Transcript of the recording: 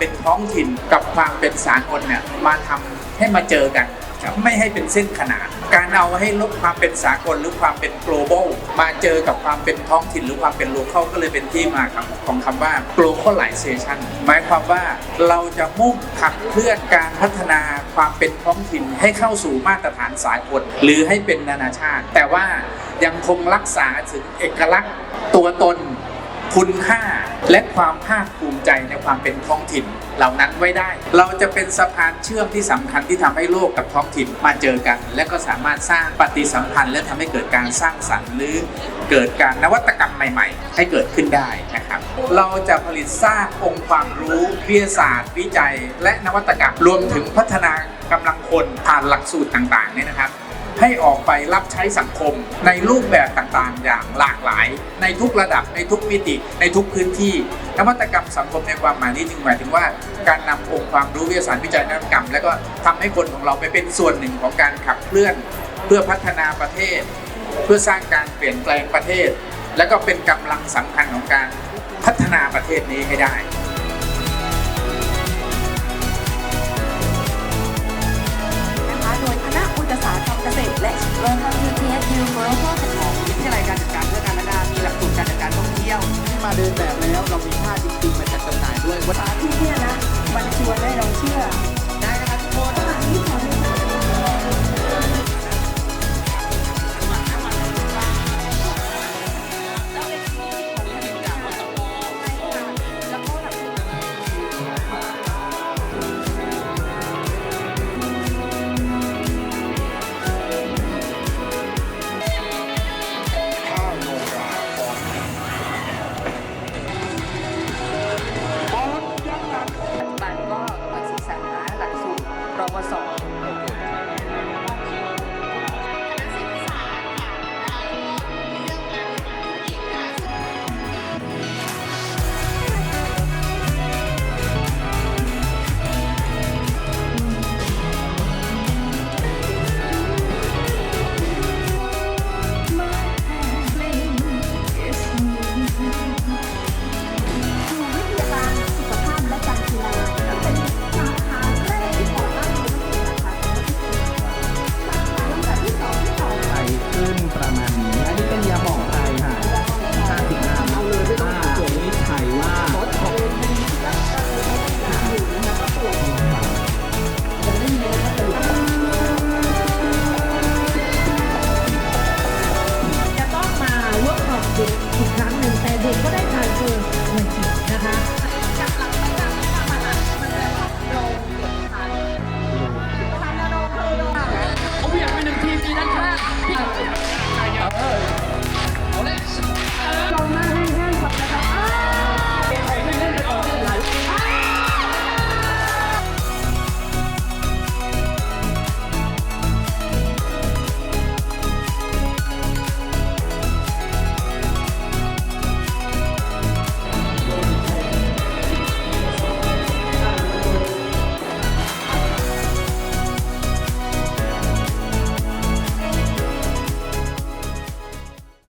ศิลป์เราเอาความเป็นท้องถิ่นกับความเป็นสากลเนี่ยมาทำให้มาเจอกัน ไม่ให้เป็นเส้นขนาน การเอาให้ลดความเป็นสากลหรือความเป็น global มาเจอกับความเป็นท้องถิ่นหรือความเป็น local ก็เลยเป็นที่มาครับของคำว่า globalization หมายความว่าเราจะมุ่งขับเคลื่อนการพัฒนาความเป็นท้องถิ่นให้เข้าสู่มาตรฐานสากลหรือให้เป็นนานาชาติ แต่ว่ายังคงรักษาถึงเอกลักษณ์ตัวตนคุณค่าและความภาคภูมิใจใน ความเป็นท้องถิ่นเหล่านั้นไว้ได้ เราจะเป็นสะพานเชื่อมที่สำคัญที่ทำให้โลกกับท้องถิ่นมาเจอกัน และก็สามารถสร้างปฏิสัมพันธ์ และทำให้เกิดการสร้างสรรค์หรือเกิดการนวัตกรรมใหม่ ๆ ให้เกิดขึ้นได้นะครับ เราจะผลิตสร้างองค์ความรู้วิทยาศาสตร์ วิจัย และนวัตกรรมรวมถึงพัฒนากำลังคนผ่านหลักสูตรต่างๆเนี่ยนะครับ ให้ออกไปรับใช้สังคม ในรูปแบบต่างๆ อย่างหลากหลาย ในทุกระดับในทุกมิติ ในทุกพื้นที่ นวัตกรรมสังคมในความหมายนี้จึงหมายถึงว่า การนำองค์ความรู้วิทยาศาสตร์วิจัยนวัตกรรม และก็ทำให้คนของเราไปเป็นส่วนหนึ่งของการขับเคลื่อน เพื่อพัฒนาประเทศ เพื่อสร้างการเปลี่ยนแปลงประเทศ และก็เป็นกำลังสำคัญของการพัฒนาประเทศนี้ให้ได้ มาเดินแบบแล้วเรามีผ้าจริงๆมาจัดจำหน่ายด้วยวัตถุที่เนี่ยนะมันชวนให้เราเชื่อได้นะครับทุกคน